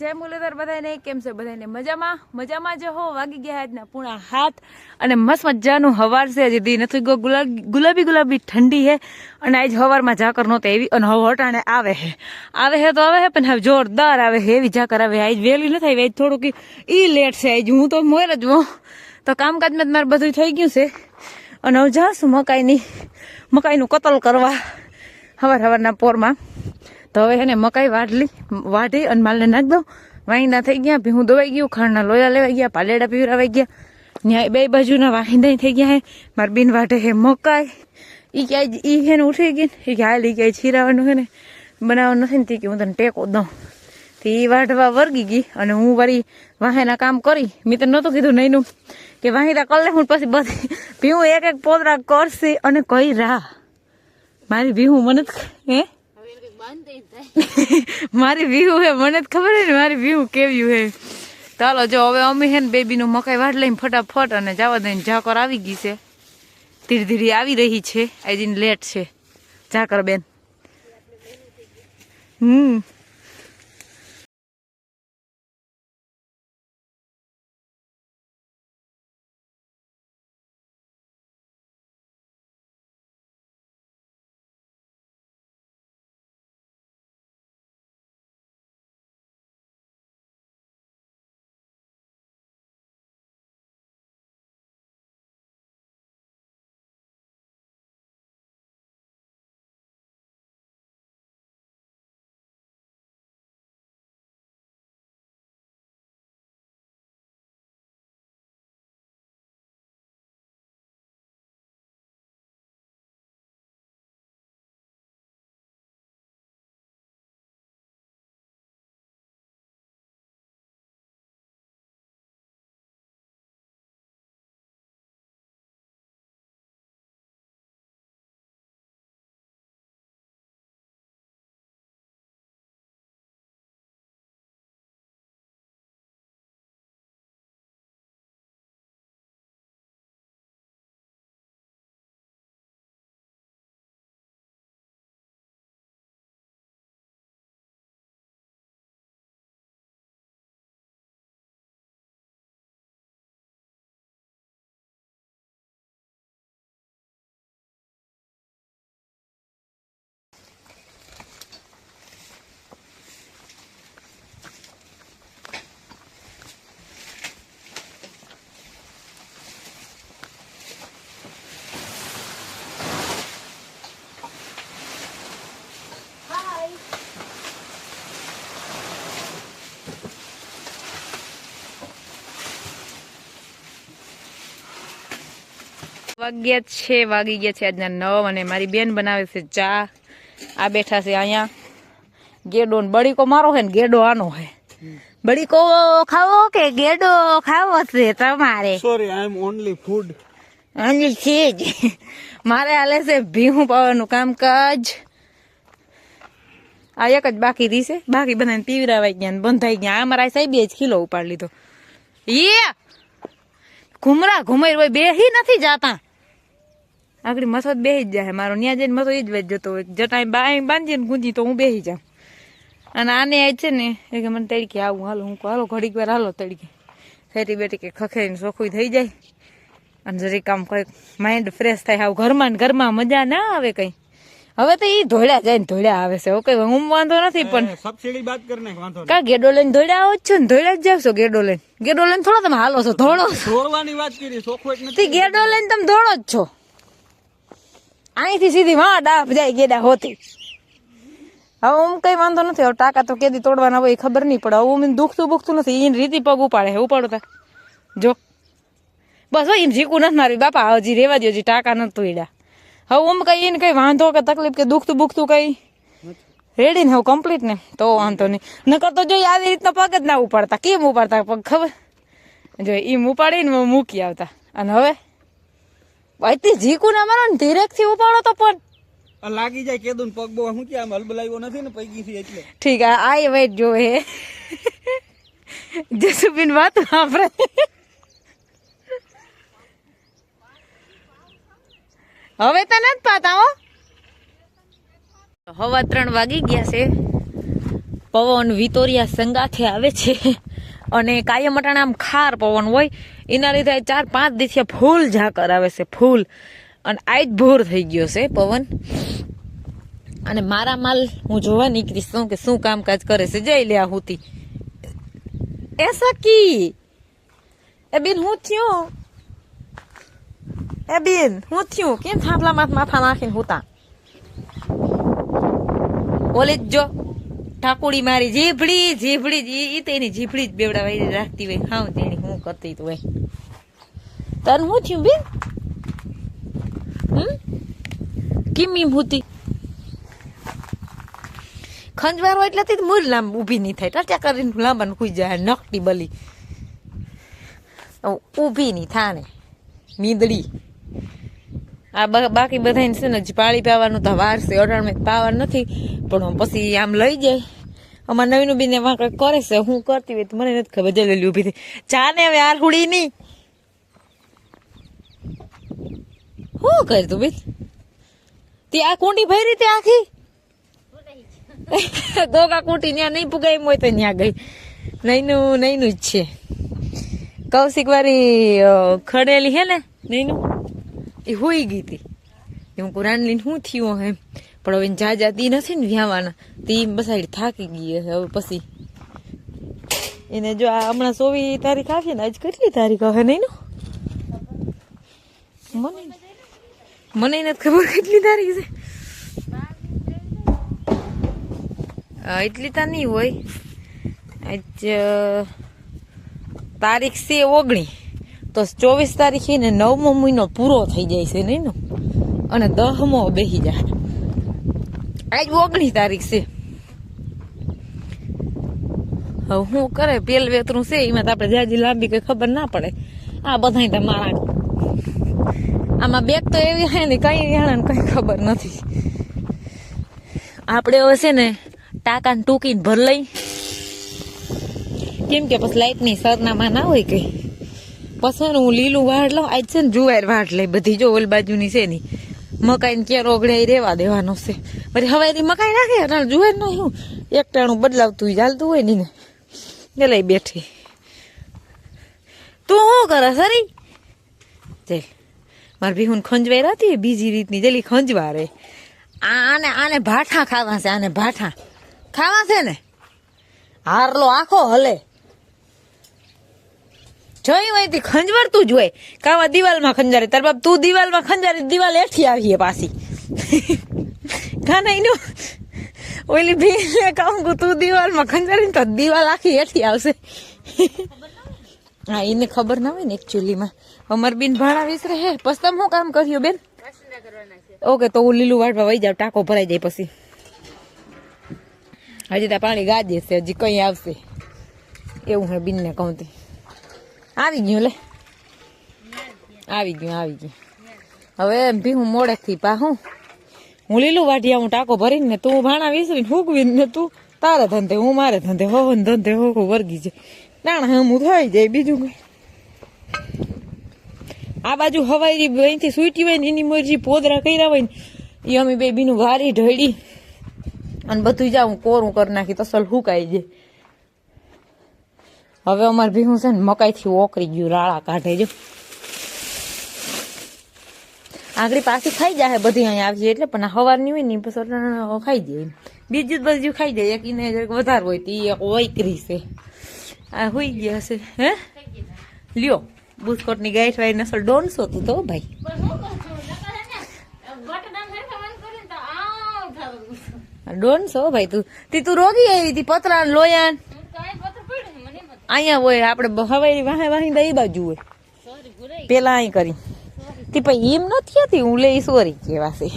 જય મુરલીધર બધાને કેમ છે? બધાને મજામાં? મજામાં જે હો? વાગી ગયા આજના પૂણા હાથ અને મસ્ત મજાનું હવાર છે. હજી દી નથી ગયો. ગુલાબી ગુલાબી ઠંડી હે અને આજ હવારમાં ઝાકર નહોતી એવી અને હવે હટાણે આવે હે. આવે હે તો આવે હે, પણ હવે જોરદાર આવે હે, એવી ઝાકર આવે આજ વહેલી નથી આવી, આજ થોડુંક ઈ લેટ છે. આજ હું તો મોર જ હું તો કામકાજમાં મારે બધું થઈ ગયું છે. અને હવે જાશું મકાઈની, મકાઈનું કતલ કરવા હવાર હવારના પોરમાં. તો હવે એને મકાઈ વાઢલી, વાઢી અને માલને નાખ દઉં. વાઈના થઈ ગયા, ભીહું દવાઈ ગયું, ખાંડના લોયા લેવાઈ ગયા, પાલેડા પીવરાવાઈ ગયા. ન્યાય બે બાજુના વાહિંદા થઈ ગયા હે. માર બિન વાઢે હે મકાઈ. ઈ ક્યાંય ઈ હે ને ઉઠી ગઈ ને, એ હાલ ઈ ક્યાંય છીરાવાનું હે ને. બનાવવાનું નથી ને તે કે હું તને ટેકો દઉં. તે ઈ વાઢવા વર્ગી ગઈ અને હું વળી વાહેના કામ કરી. મેં તને નહોતું કીધું નહીંનું કે વાહિદા કલે હું પછી બધી ભીહું એક એક પોદરા કરશે અને કઈ રાહ. મારી ભીહું મને હે? મારી વ્યૂ હે, મને જ ખબર હે ને મારી વ્યૂ કેવ્યું હે. ચાલો જો, હવે અમે હે ને બેબીનું મકાઈ વાટ લઈને ફટાફટ અને જવા દઈને ઝાકર આવી ગઈ છે. ધીરે ધીરે આવી રહી છે આજીને લેટ છે. ઝાકર બેન. હમ. વાગ્યા છે વાગી ગયા છે આજના નવ અને મારી બેન બનાવે છે ચા. આ બેઠા છે અહીંયા. ગેડો ને બળીકો મારો હે ને ગેડો આનો હે બળીકો ખાવો કે ગેડો ખાવો છે તમારે? Sorry I am only food only ચીજ મારે હાલે છે ભીહું પાવાનું કામકાજ. આ એક જ બાકી દીશે બાકી બધાને પીવરાવાઈ ગયા બંધાઈ ગયા. આ મારા સાહેબ જ કિલો ઉપાડી લીધો. એ ઘુમરા ઘુમાઈ હોય બેહી નથી જાતા. આગળ મસદ બેસી જ જાય મારો ન્યા જઈને મસો એ જ વેચ જતો હોય. જટાઈ બાઈ બાંધીએ ને ગુંજી તો હું બેહી જાઉં. અને આને આ છે ને એ કે મને તડકે આવું હાલો હું હાલો ઘડીક વાર હાલો તડકે. ફેરી બેટી કે ખખેરીને સોખું થઈ જાય. અને જરીક આમ કંઈક માઇન્ડ ફ્રેશ થાય આવું ઘરમાં ને ઘરમાં મજા ના આવે કંઈ. હવે તો એ ધોળ્યા જાય ને ધોળ્યા આવે છે ઓકે હું વાંધો નથી પણ સબસિડી બાદ કરીને વાંધો કા ગેડો લઈને ધોળ્યા આવો જ છો ને ધોળ્યા જ જાવ છો ગેડો લઈને. ગેડો લઈને થોડો તમે હાલો છો ધોળો ધોળવાની વાત કરી નથી. ગેડો લઈને તમે ધોળો જ છો. અહીંથી સીધી વાં ડાફ જાય ગેડા હોતી. હવે હું કઈ વાંધો નથી. હવે ટાકા તો કેદી તોડવાના હોય એ ખબર નહીં પડે. હવે મને દુખતું બુખતું નથી. એને રીતિ પગ ઉપાડે ઉપાડો તા જો. બસ હોય એને ઝીકું નથી મારી બાપા. હજી રેવા દો હજી ટાકા નથી તોડ્યા. હવે હું કઈ એને કઈ વાંધો કે તકલીફ કે દુખતું બુખતું કઈ? રેડી ને હવે કમ્પ્લીટ ને. તો વાંધો નહીં. નકર તો જોઈએ આવી રીતના પગ જ ના ઉપાડતા. કેમ ઉપાડતા પગ ખબર? જો એમ ઉપાડીને મૂકી આવતા. અને હવે? અહીંથી ઝીકું ને મારો ને ધીરેકથી ઉપાડો તો પણ. લાગી જાય કેદું પગ બહુ હું કે આમ હલબલાવ્યો નથી ને પૈકી થી એટલે? ઠીક આ આ વેટ જો હે જસુબીન વાત આપણે હવે તો નથી પાતા હો. હવા ત્રણ વાગી ગયા છે. પવન વિતોરિયા સંગાથે આવે છે. અને કાયમ અટાણે આમ ખાર પવન હોય, એના લીધે ચાર પાંચ દિવસે ફૂલ ઝાકર આવે છે, ફૂલ. અને આજ ભોર થઈ ગયો છે પવન. અને મારા માલ હું જોવા નીકળીશ છું કે શું કામકાજ કરે છે જઈ લે હુતી. એ સકી એ બેન, હું થયું? એ બેન, હું થયું? કેમ થાંભલા માથ માથા નાખીને હોતા? ઓલે જ જો. ઠાકોડી મારી જીભડી જીભડી ઈ તો એની જીભડી જ બેવડાવાઈ રાખતી હોય. હા તેની હું કરતી તું હોય તને હું થયું બેન? કેમ હુતી? ખંજવાર એટલે તે મૂળ લાંબ ઊભી નહીં થાય. ટચ્યા કરીને લાંબાને ખુઈ જાય, નકટી બલી. ઊભી નહીં થાને. મીંદડી. આ બાકી બધાને છે ને જ પાળી પાવાનું તો વાર છે અઢાર પાવા નથી. પણ પછી આમ લઈ જાય. અમાર નવીનું બેન એમાં કંઈક કરે છે, હું કરતી હોય તો મને નથી ખબર. જલેલી ઊભી થઈ ચા ને હવે આર હુડી નહીં શું કરી તું બેન તે આ કુંડી ભરી તે આખી? દોગા કુંટી ત્યાં નહીં પુગાઈ હોય તો ત્યાં ગઈ. નઈનું નઈનું જ છે. કૌશિક વાળી ખડેલી હે ને નઈનું એ હોઈ ગઈ હતી. હું કુરાન લઈને શું થયું એમ? પણ હવે જા જાતી નથી ને વ્યાવાના. તે બસાડી થાકી ગઈ હશે, હવે પછી. એને જો આ હમણાં સોવી તારીખ આવી ને, આજ કેટલી તારીખ હવે નહીં મને મને નથી ખબર કેટલી તારીખ છે. એટલી તો નહીં હોય. આજ તારીખ છે ઓગણી. તો ચોવીસ તારીખે ને નવમો મહિનો પૂરો થઈ જાય છે નહીં અને દહમો બેસી જાય. આજ ઓગણીસ તારીખ છે. હવે શું કરે પેલ વેતરું છે, એમાં તો આપણે જાજી લાંબી કઈ ખબર ના પડે. આ બધા તમારા આમાં બેગ તો એવી હે ને કઈ જાણે કઈ ખબર નથી. આપણે હવે છે ને ટાંકાને ટૂંકીને ભર લઈ. કેમ કે પછી લાઈટની સરનામાં ના હોય કઈ પછી હું લીલું વાડ લઉં, આજ છે ને જુવાર વાડ લઈ બધી, જો ઓલ બાજુની છે ની મકાઈ ને ક્યાં રોગડે રેવા દેવાનો છે. પછી હવે મકાઈ નાખે એટલે જ નહીં હું. એક ટાણું બદલાવતું ચાલતું હોય ને ને લઈ બેઠી. તું શું કરે, સરી? જે મારી બિહુન ખંજવાઈ રહેતી બીજી રીતની જેલી ખંજવારે. આ આને આને ભાઠા ખાવા છે, આને ભાઠા. ખાવા છે ને? હારલો આખો હલે. જોયું હોય તી ખંજવારતું જ હોય. કાવા દિવાલમાં ખંજારે? તાર બાપ, તું દિવાલમાં ખંજારી, દિવાલ એઠી આવીએ પાછી. કાના એનું ઓલી ભીને કહું કે તું દિવાલમાં ખંજારી તો દિવાલ આખી હેઠી આવશે. હા એને ખબર ના હોય ને એકચ્યુઅલીમાં અમાર બેન ભાડા વિસરે હે. પછી તમે શું કામ કર્યું, બેન? ઓકે, તો હું લીલું વાટવા વહી જાવ ટાંકો ભરાઈ જાય પછી. હજી ત્યાં પાણી ગાજે છે, હજી કંઈ આવશે. એવું હે બીનને કહું તે. આવી ગયું, લે. આવી ગયું આવી ગયું. હવે એમ ભી હું મોડેકથી પા હું હું લીલું વાઢિયા હું ટાંકો ભરીને ને તું ભાણા વિસરીને હુકવીને ને તું તારા ધંધે, હું મારે ધંધે હો ને ધંધે હો હો વર્ગી જાય. નાણા હમું થઈ જાય બીજું કઈ. આ બાજુ હવાઈ અહીંથી સુઈટી હોય ને એની મરજી પોદરા કર્યા હોય ને એ અમે બે બીનું વારી ઢળી. અને બધું જાઉં કોરું કરી નાખી તસલ હુકાઈ જાય. હવે અમારે ભીહું છે ને મકાઈથી ઓકરી ગયું, રાળા કાઢે જો. આગળ પાછી ખાઈ જાય બધી અહીંયા આવી એટલે પણ હવારની હોય ને પછી ખાઈ જાય બીજું બધું ખાઈ જાય એક એને વધારે હોય તો એક વૈકરી છે. આ હોઈ ગયા હશે હે? લ્યો બુસ્કોટની ગાય વાળી નસલ દોઢસો તું તો ભાઈ. દોઢસો ભાઈ તું. તી તું રોગી આવી હતી પતરા લોયાન અહીંયા હોય આપણે હવાઈ વાહે વાહી દઈ બાજુ હોય. પેલા અહીં કરી. તી પછી એમ નથી હતી હું લઈ સોરી કેવાશે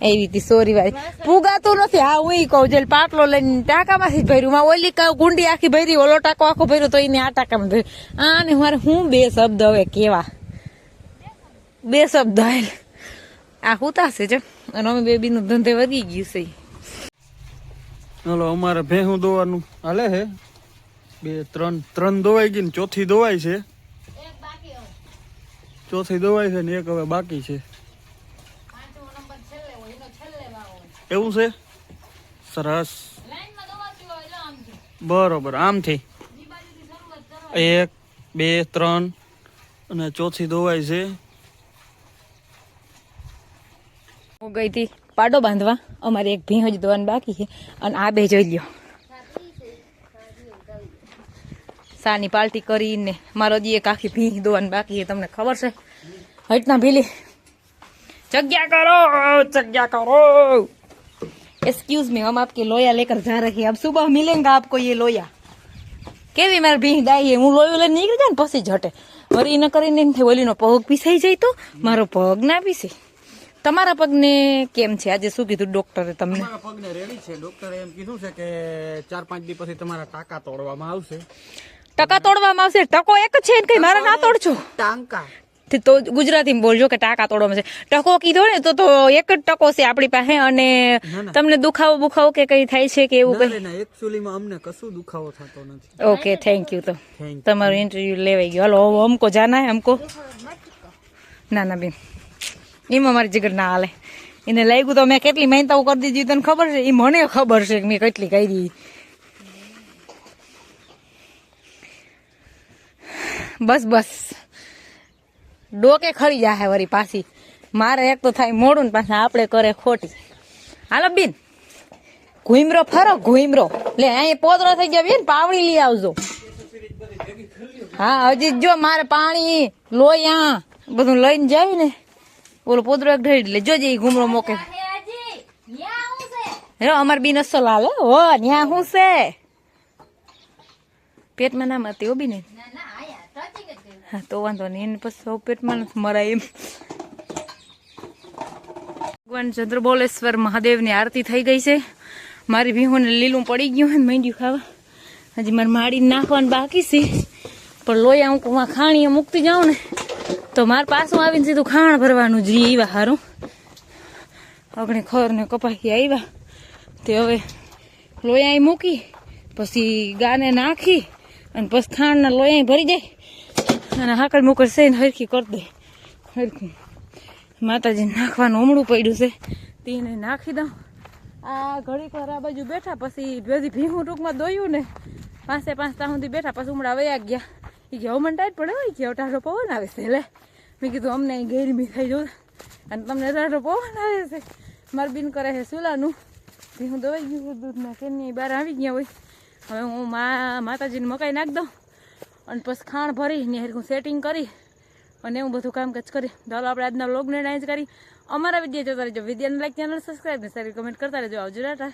એવી રીતે સોરી વાળી પૂગાતું નથી હા હું કહું જેલ પાટલો લઈને ટાંકામાંથી જ ભર્યું માં ઓલી ગુંડી આખી ભરી ઓલો ટાંકો આખો ભર્યો તો એને આ ટાંકામાં ભર્યું ને મારે હું બે શબ્દ હવે કેવા બે શબ્દ હાલ આ હુતાશે છે અને અમે બેબીનો ધંધે વધી ગયું છે હાલો અમારે ભેહું દોવાનું હાલે હે બે ત્રણ ત્રણ દોવાઈ ગઈ ને ચોથી દોવાઈ છે ચોથી દોવાઈ છે ને એક હવે બાકી છે. એવું છે? સરસ. બરોબર, આમથી. એક, બે, ત્રણ અને ચોથી દવાઈ છે. હું ગઈ હતી પાડો બાંધવા. અમારે એક ભીંજ દોવાનું બાકી છે. અને આ બે જોઈ લ્યો. સાની પાલટી કરીને મારો દી એક આખી ભીં દોવાનું બાકી છે તમને ખબર છે હટના ભીલી જગ્યા કરો જગ્યા કરો एक्सक्यूज मी हम आपके लोया लेकर जा रहे हैं अब सुबह मिलेंगे आपको ये लोया કેવી મારે ભીં દાઈ છે? હું લોયો લઈને નીકળી જાય ને પછી જટે વળી ન કરીને એમ થાય ઓલીનો પગ પીસાઈ જાય તો મારો પગ ના પીસે તમારા પગને કેમ છે આજે શું કીધું ડોક્ટરે તમને તમારા પગને રેડી છે ડોક્ટરે એમ કીધું છે કે ચાર પાંચ દી પછી તમારા ટાંકા તોડવામાં આવશે ટકા તોડવામાં આવશે. ટકો એક જ છે ને કઈ મારા ના તોડજો. ટાંકા. તો ગુજરાતીમાં બોલજો કે ટાકા તોડવામાં છે. ટકો કીધો ને તો તો એક જ ટકો છે આપણી પાસે અને તમને દુખાવો બુખાવો કે કઈ થાય છે કે એવું કઈ? એકચ્યુઅલીમાં અમને કશું દુખાવો થતો નથી. ઓકે થેન્ક યુ તો. તમારું ઇન્ટરવ્યુ લેવાઈ ગયો. હલો અમકો જાના અમકો. ના ના બેન. એમાં મારી જીગર ના હાલે. એને લાગ્યું તો મેં કેટલી મહેનતાઓ કરી દીધી તને ખબર છે? એ મને ખબર છે કે મેં કેટલી કરી. બસ બસ. ડોકે ખરી જાહે વરી પાછી. મારે એક તો થાય મોડું ને પાછા આપણે કરે ખોટી. હાલો બેન. ઘુમરો ફરો ઘૂમરો લે, અહીં પોતરો થઈ ગયો બેન, પાવડી લઈ આવજો. હા, હજી જો મારે પાણી લોયા બધું લઈને જાય ને. ઓલો પોદરો એક ઢળી લે, જોજે એ ઘુમરો મોકે. અમાર બી નસો લાલ હો. ન્યા હું છે? પેટમાં ના હતી બી ને હા તો વાંધો નહીં. એને પછી પેટમાં નથી મરાય એમ. ભગવાન ચંદ્રબોલેશ્વર મહાદેવની આરતી થઈ ગઈ છે. મારી ભીહોને લીલું પડી ગયું હોય માંડ્યું ખાવા. હજી મારે માડી નાખવાનું બાકી છે. પણ લોયા હું ખાણી ખાણીએ મૂકતી જાઉં ને, તો મારે પાછું આવીને સીધું ખાણ ભરવાનું જ આવ્યા સારું અગણે ખર ને કપાસી આવ્યા તે હવે લોયા મૂકી, પછી ગાને નાખી, અને પછી ખાણના લોયા ભરી જાય અને હાકડ મુકર છે ને હરખી કરી દે. હરખી. માતાજીને નાખવાનું હમણું પડ્યું છે. તેને નાખી દઉં. આ ઘડીક વાર આ બાજુ બેઠા પછી બધી ભીહું ટૂંકમાં દોયું ને. પાંચે પાંચ ત્યાં સુધી બેઠા પછી હમણાં વયા ગયા. એ કે મને ટાઈટ પડે હોય કે ટાઢો પવન આવે છે એટલે મેં કીધું અમને અહીં ગરમી થઈ જવું. અને તમને ટાઢો પવન આવે છે. મારી બિન કરે છે સુલાનું. ભીહું દોવાઈ ગયું દૂધના. કેની બહાર આવી ગયા હોય. હવે હું મા માતાજીને મકાઈ નાખી દઉં. અને પછી ખાણ ભરી ને સેટિંગ કરી અને એવું બધું કામકાજ કરી. ચાલો, આપણે આજના લોગને ડાન્સ કરી. અમારા વીડિયો જોતા રહેજો વિડીયોને લાઈક ચેનલ સબસ્ક્રાઈબ ને સારી કમેન્ટ કરતા રહેજો. આવજો, ટાટા.